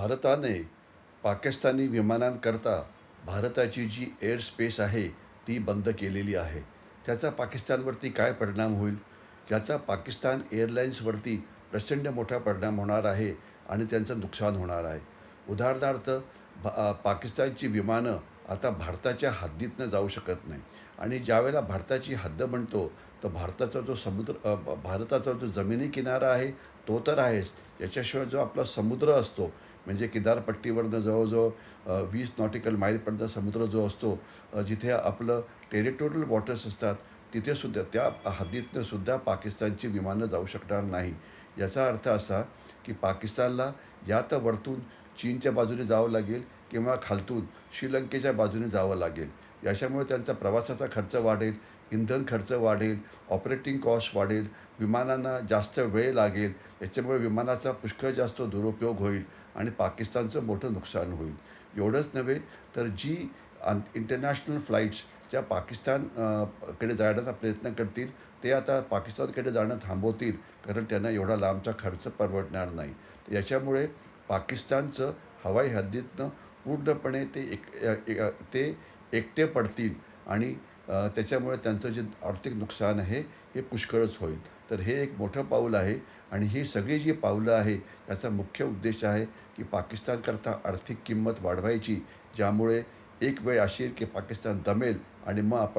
भारताने पाकिस्तानी विमानांकरता भारताची जी air space आहे ती बंद केलेली आहे. त्याचा पाकिस्तानवरती काय परिणाम होईल? याचा पाकिस्तान एअरलाईन्सवरती प्रचंड मोठा परिणाम होणार आहे आणि त्यांचं नुकसान होणार आहे. उदाहरणार्थ भा पाकिस्तानची विमानं आता भारताच्या हद्दीतनं जाऊ शकत नाही. आणि ज्यावेळेला भारताची हद्द म्हणतो तर भारताचा जो समुद्र भारताचा जो जमिनी किनारा आहे तो तर आहेच. याच्याशिवाय जो आपला समुद्र असतो म्हणजे किनारपट्टीवरनं जवळजवळ वीस नॉटिकल माईलपर्यंत समुद्र जो असतो जिथे आपलं टेरिटोरियल वॉटर्स असतात तिथेसुद्धा त्या हद्दीतनं सुद्धा पाकिस्तानची विमानं जाऊ शकणार नाही. याचा अर्थ असा की पाकिस्तानला या तर वरतून चीनच्या बाजूने जावं लागेल किंवा खालतून श्रीलंकेच्या बाजूने जावं लागेल. याच्यामुळे त्यांचा प्रवासाचा खर्च वाढेल इंधन खर्च वाढेल ऑपरेटिंग कॉस्ट वाढेल विमानांना जास्त वेळ लागेल याच्यामुळे विमानाचा पुष्कळ जास्त दुरुपयोग होईल आणि पाकिस्तानचं मोठं नुकसान होईल. एवढंच नव्हे तर जी आं इंटरनॅशनल फ्लाईट्स ज्या पाकिस्तानकडे जाण्याचा प्रयत्न करतील ते आता पाकिस्तानकडे जाणं थांबवतील कारण त्यांना एवढा लांबचा खर्च परवडणार नाही. याच्यामुळे पाकिस्तानचं हवाई हद्दीतनं पूर्णपणे ते एक ते एकटे पडतील आणि त्याच्यामुळे त्यांचं जे आर्थिक नुकसान आहे हे पुष्कळच होईल. तर हे एक मोठं पाऊल आहे आणि ही सगळी जी पावलं आहे याचा मुख्य उद्देश आहे की पाकिस्तानकरता आर्थिक किंमत वाढवायची ज्यामुळे एक वेळ अशी की पाकिस्तान दमेल आणि मग आपण